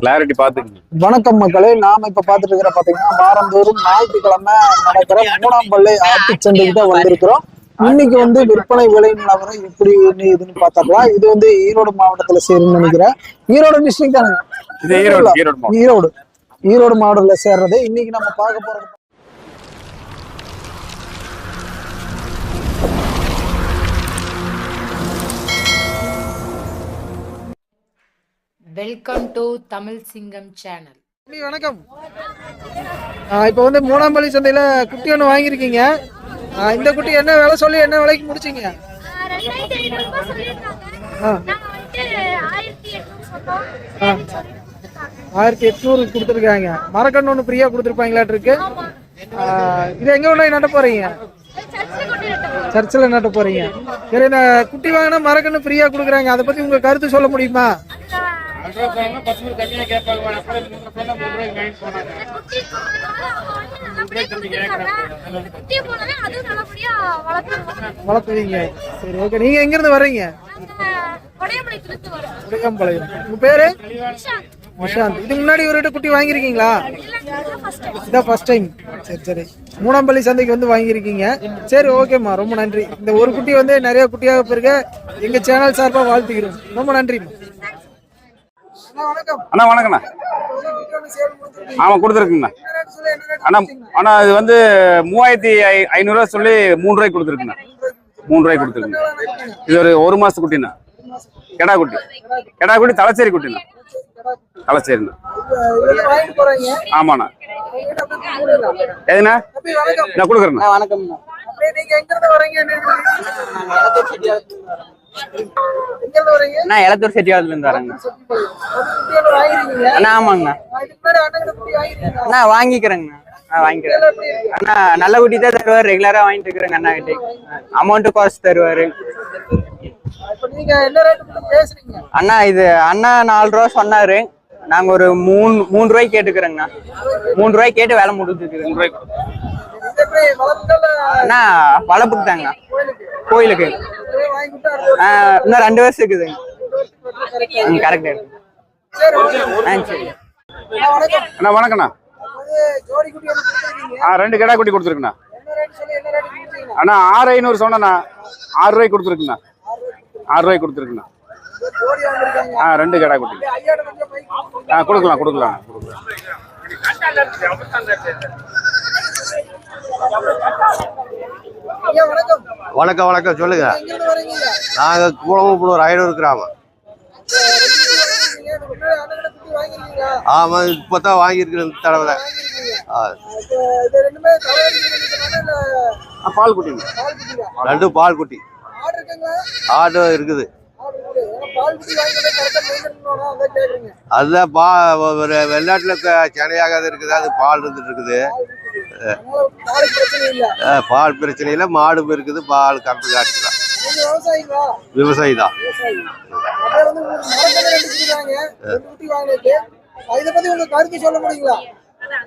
Clarity பாத்துக்கங்க. வணக்கம் மக்களே. நாம இப்ப பாத்துட்டு இருக்கிற பாத்தீங்கன்னா வாரந்தோறும் ஞாயிற்றுக்கிழமை நடக்கிற மூணாம் பள்ளி ஆட்டுச்சந்தைக்கு தான் வந்திருக்கிறோம். இன்னைக்கு வந்து விற்பனை விலை நிலவரம் எப்படி என்ன இதுன்னு பாத்திரலாம் இது வந்து ஈரோடு மாவட்டத்துல சேரும்னு நினைக்கிறேன். ஈரோடு டிஸ்ட்ரிக்ட் தானே. ஈரோடு. ஈரோடு மாவட்டத்துல சேர்றது. இன்னைக்கு நம்ம பார்க்க போறது வெல்கம் டு தமிழ் சிங்கம் சேனல் வணக்கம். இப்ப வந்து மூணாம் பள்ளி சந்தையில குட்டி ஒண்ணு வாங்கியிருக்கீங்க. இந்த குட்டி என்ன விலை சொல்லி என்ன விலைக்கு முடிச்சீங்க? ஆயிரத்தி எட்நூறு கொடுத்துருக்காங்க. மரக்கன்று ஒன்று ஃப்ரீயாக கொடுத்துருப்பாங்களாட்டு இருக்கு இது எங்கே ஒன்று நட்ட போறீங்க? சர்ச்சில் கொண்டு விட்டோம் சர்ச்சில் நட்ட போறீங்க. சரி இந்த குட்டி வாங்கினா மரக்கன்று ஃப்ரீயாக கொடுக்குறாங்க. அதை பற்றி உங்கள் கருத்து சொல்ல முடியுமா? வளர்த்துருவோம் வளர்த்துவீங்க சரி ஓகே நீங்கள் எங்கேருந்து வர்றீங்க? நாங்க கொடையமலைக்கு வரோம். உடையம்பாளையம் உங்கள் பேர்? நிஷாந்த். இதுக்கு முன்னாடி ஒரு குட்டி வாங்கியிருக்கீங்களா? இதான் ஃபர்ஸ்ட் டைம் சரி சரி. மூணாம்பள்ளி சந்தைக்கு வந்து வாங்கியிருக்கீங்க. சரி ஓகேம்மா ரொம்ப நன்றி. இந்த ஒரு குட்டி வந்து நிறைய குட்டியாக பிறகு எங்க சேனல் சார்பா வாழ்த்துக்கிறோம் ரொம்ப நன்றிம்மா. அண்ணா வணக்கண்ணா ஆமா கொடுத்துருக்குங்கண்ணா. அண்ணா அண்ணா இது வந்து மூவாயிரத்தி ஐ ஐநூறுரூவா சொல்லி மூணு ரூபாய்க்கு கொடுத்துருக்குண்ணா மூணு ரூபாய்க்கு கொடுத்துருக்குங்க இது ஒரு ஒரு மாசத்து குட்டிண்ணா. கெடா குட்டி. கெடா குட்டி தலைச்சேரி குட்டிண்ணா. தலைச்சேரிண்ணா. ஆமாண்ணா. எதுண்ணா? நான் கொடுக்குறேண்ணா. வணக்கம்ண்ணா. நான் எலத்தூர் செட்டியாவதுல இருந்து வரேங்க. அண்ணா ஆமாங்கண்ணா. அண்ணா வாங்கிக்கிறேங்கண்ணா. நான் வாங்கிக்கிறேன். அண்ணா நல்ல குட்டி தான் தருவார். ரெகுலரா வாங்கிட்டு இருக்கிறேங்க அண்ணா கிட்டே. அமௌண்ட் காஸ்ட் தருவாரு. இப்ப நீங்க என்ன ரேட்டு பேசுறீங்க? அண்ணா இது அண்ணா நாலு ரூபா சொன்னாரு. நாங்க ஒரு மூணு மூணு ரூபாய்க்கு கேட்டுக்கிறேங்கண்ணா. மூணு ரூபாய்க்கு கேட்டு வேலை முடிஞ்சுக்குது அண்ணா வளர்ப்புக்கு தாங்கண்ணா கோயிலுக்கு இன்னும் ரெண்டு வருஷம் இருக்குதுங்க ம் கரெக்ட். ஆ சரி. வணக்கம். அண்ணா வணக்கண்ணா அது ஜோடி குட்டி ஒன்று கொடுத்துருக்கீங்க. ஆ ரெண்டு கெடா குட்டி கொடுத்துருக்குண்ணா. அண்ணா ஆறு ஐநூறு சொன்னண்ணா. ஆறு ரூபாய்க்கு கொடுத்துருக்குண்ணா. ஆறு ரூபாய்க்கு கொடுத்துருக்குண்ணா. ஆ ரெண்டு கெடா குட்டி. ஆ கொடுக்கலாம் கொடுக்கலாம் கொடுக்கலாம். வணக்கம். வணக்கம் சொல்லுங்க. எங்க இருந்து வரீங்க ஐயா? நாங்க குளமுப்புலூர் ஐநூறு கிராமம். நீங்க இதுக்கு முன்னாடி அண்ணன் குட்டி வாங்கிருக்கீங்களா ஆமா இப்பதான் வாங்கியிருக்கிறேன் இந்த தடவை தான். இப்போ இது ரெண்டுமே பால் பால் பால் குட்டி. ஆடு இருக்குது. பால் குட்டி அதுதான் பா ஒரு வெள்ளாட்டுல க- சென்னையாக இருக்குது அது பால் இருந்துட்டு இருக்குது. பால் பிரச்சனை இல்லை. மாடும் இருக்குது பால் கறந்து காட்டுக்கலாம் விவசாயி தான் கருத்து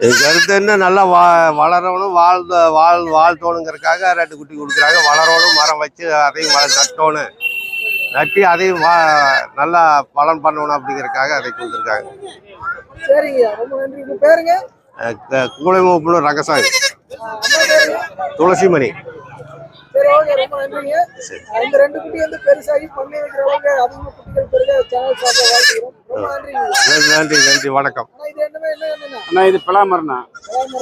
என் கருத்து என்ன? நல்லா வா வளரணும் வாழ்ந்த வாழ் வாழ்த்தோணுங்கிறதுக்காக ரெண்டு குட்டி கொடுக்குறாங்க. வளரணும் மரம் வச்சு அதையும் வள நட்டோணும். நட்டி அதையும் வா நல்லா பலன் பண்ணணும் அப்படிங்கிறதுக்காக அதை கொடுத்துருக்காங்க. சரிங்க ரொம்ப நன்றி. பேருங்க? கூலைமுப்புலூர் ரங்கசாமி. துளசிமணி. சரி ஓகே ரொம்ப நன்றிங்க. இந்த ரெண்டு குட்டி வந்து பெருசாகி பண்ணி வைக்கிறவங்க அதிகமாக குட்டிகள் பெருக சேனல் சார்பாக வாழ்த்துக்கிறோம். ரொம்ப நன்றிங்க. நன்றி நன்றி நன்றி வணக்கம். ஆனா இது என்னமே என்ன என்னன்னா அண்ணா இது பிளாமரண்ணா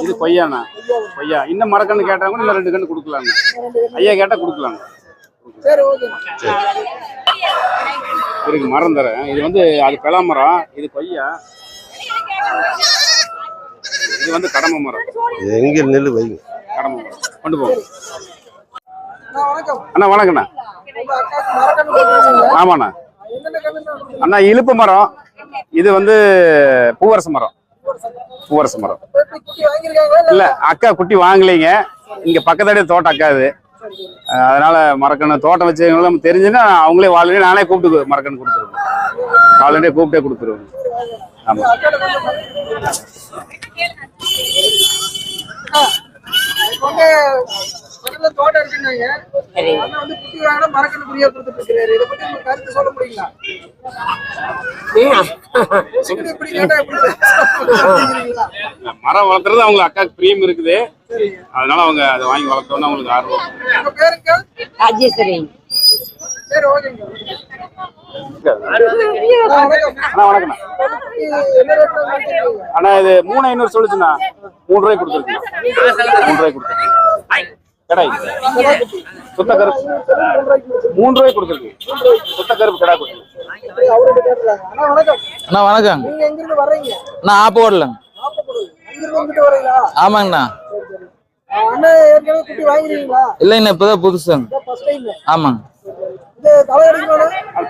இது கொய்யாண்ணா. கொய்யா. இன்னும் மரக்கன்று கேட்டவங்க இன்னும் ரெண்டு கன்று கொடுக்கலாங்க ஐயா கேட்டால் கொடுக்கலாங்க சரி ஓகே. இருக்கு மரம் தரேன் இது வந்து அது பிளாமரம் இது கொய்யா. இது வந்து கடமை மரம். இது எங்க நெல் வைங்க. கடமை மரம். கொண்டு போங்க. அண்ணா வணக்கம். அண்ணா வணக்கண்ணா ஆமாண்ணா. அண்ணா இழுப்பு மரம். இது வந்து பூவரச மரம். பூவரச மரம். இல்ல அக்கா குட்டி வாங்கலைங்க. இங்க பக்கத்தாடியே தோட்டம் அக்காது அஹ் அதனால மரக்கன்று தோட்டம் வச்சவங்களும் தெரிஞ்சுன்னா அவங்களே வாழ்க்கை நானே கூப்பிட்டு மரக்கன்று கொடுத்துருவேன். ஆல்ரெடி கூப்பிட்டே கொடுத்துருவேன். ஆமா வந்து முதல்ல தோட்டம் இருக்குன்னாங்க. அண்ணா வந்து குட்டி வாங்கினா மரக்கன்று புரியா கொடுத்துட்டு இதை பத்தி உங்களுக்கு கருத்து சொல்ல முடியுங்களா? மரம் வளர்த்துறது அவங்க அக்காவுக்கு பிரியம் இருக்குது. அதனால அவங்க அதை வாங்கி வளர்த்தோன்னு அவங்களுக்கு ஆர்வம். பேருங்க ராஜேஸ்வரி. சரி ஓகேங்க. அண்ணா இது மூணு ஐநூறு சொல்லுச்சுண்ணா. மூணு ரூபாய் கொடுத்துருக்கேன் மூணு ரூபாய் கொடுத்துருக்கேன் சுத்த கருப்பு. மூணு ரூபாய் கொடுத்துருக்கு சுத்த கருப்பு கடை கொடுத்துருக்கு அண்ணா வணக்கம். அண்ணா வணக்கம் நீங்க எங்க இருந்து வர்றீங்க நான் வந்துட்டு வரீங்களா ஆமாங்கண்ணா. இல்லைங்கண்ணா இப்போதான் புதுசுங்க. ஃபர்ஸ்ட் டைம் ஆமாங்க.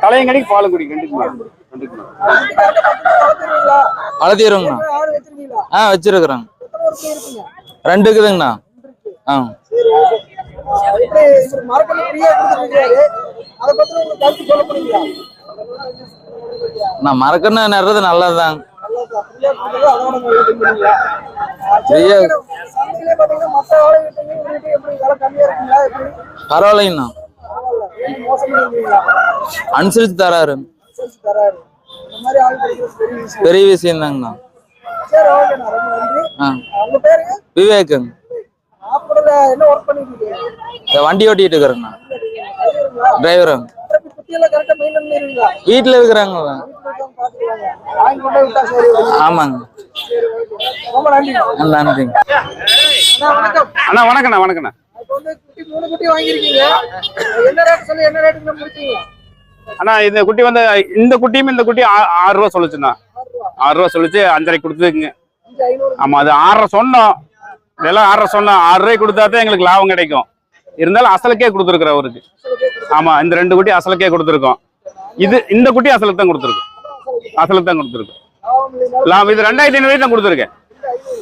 தலையங்கடிக்கு பால் குடி ஆ வச்சிருக்கிறேங்க. ரெண்டு இருக்குதுங்கண்ணா ஆ. நான் மறக்கணும் நடுறது நல்லதுதாங்க. பரவாயில்லைங்கண்ணா. அனுசரித்து தராரு. பெரிய விஷயம் தாங்கண்ணா விவேக்குங்க. வண்டி ஓட்டிட்டு இருக்கிறேங்கண்ணா? டிரைவருங்க. வீட்டில் இருக்கிறாங்களா ஆமாங்க. நன்றிங்க அண்ணா வணக்கம் அண்ணா வணக்கண்ணா வணக்கண்ணா இப்போ வந்து குட்டி மூணு குட்டி வாங்கியிருக்கீங்க. என்ன ரேட் சொல்லி என்ன ரேட்டுக்கு முடிச்சீங்க அண்ணா இந்த குட்டி வந்து இந்த குட்டியும் இந்த குட்டி ஆறு ரூபா சொல்லுச்சுண்ணா ஆறு ரூபா சொல்லிச்சு அஞ்சரை கொடுத்துக்குங்க. அஞ்சு ஐநூறு. ஆமா அது ஆறரை சொன்னோம். இதெல்லாம் ஆறரை சொன்னோம். ஆறு ரூபாய் கொடுத்தா தான் எங்களுக்கு லாபம் கிடைக்கும். இருந்தாலும் அசலுக்கே கொடுத்துருக்குற அவருக்கு. ஆமா இந்த ரெண்டு குட்டி அசலுக்கே கொடுத்துருக்கோம். இது இந்த குட்டி அசலுக்கு தான் கொடுத்துருக்கோம். அசலுக்கு தான் கொடுத்துருக்கோம். லாபம் இது ரெண்டாயிரத்தி ஐநூறு தான் கொடுத்துருக்கேன்.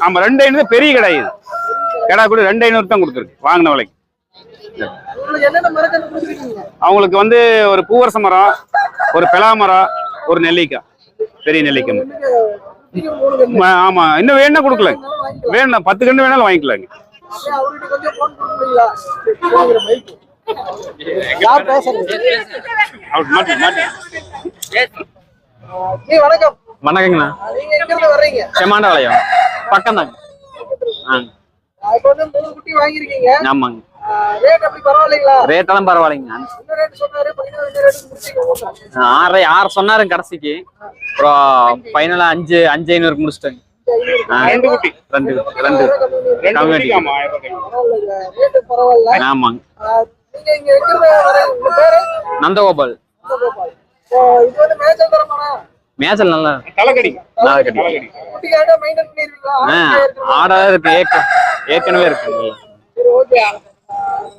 ஆமா ரெண்டு ஐநூறு பெரிய கடை இது. கடை கூட ரெண்டு ஐநூறு தான் கொடுத்துருக்கு வாங்கின விலைக்கு. அவங்களுக்கு வந்து ஒரு பூவரச மரம் ஒரு பெலா மரம் ஒரு நெல்லிக்காய். பெரிய நெல்லிக்காய் ஆமா இன்னும் வேணும்னா கொடுக்கலாங்க. வேணும் பத்து கண்டு வேணாலும் வாங்கிக்கலாங்க. வணக்கம். வணக்கங்கண்ணா. செம்மாண்ட வளையம் பக்கம் தாங்க ஆ. இப்போ வந்து மூணு குட்டி வாங்கியிருக்கீங்க. ஆமாங்க. ரேட் அப்படி பரவாயில்லைங்களா? ரேட்டெல்லாம் பரவாயில்லைங்க. சொன்னாரு ஆறரை ஆறு சொன்னாருங்க கடைசிக்கு. அப்புறம் ஃபைனலாக அஞ்சு அஞ்சு ஐநூறுக்கு முடிச்சிட்டேங்க. ரெண்டு குட்டி. கம்மி ஆமாங்க. நந்தகோபால். நந்தகோபால். ஓ, இது வந்து மேய்ச்சல் தரமானா மேய்ச்சல் நல்லா தலைக்கடி தலைக்கடி ஆடு இருக்கு ஏற்க ஏற்கனவே இருக்குங்க சரி ஓகே.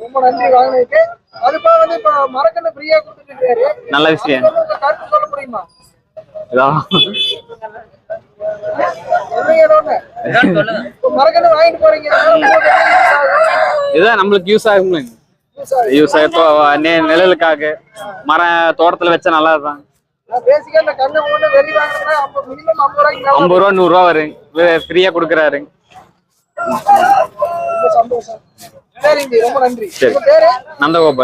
ரொம்ப நன்றி வாங்கினதுக்கு. அதுப்பா வந்து இப்ப மரக்கண்ணு ஃப்ரீயா கொடுத்துட்டு இருக்காரு. நல்ல விஷயம். வந்து உங்க கருத்து சொல்ல முடியுமா? இதோ. என்ன ஏதோன்னு இப்ப மரக்கண்ணு வாங்கிட்டு போறீங்க. உங்களுக்கு என்ன use ஆகும்? இதுதான் நம்மளுக்கு யூஸ் ஆகும். யூஸ் இப்போ நெ- நிழலுக்காக மரம் தோட்டத்தில் வச்சா நல்லா இருக்கும். ஐம்பது மேல ஐம்பது ரூபா வரும். ஃப்ரீயாக கொடுக்குறாரு. ரொம்ப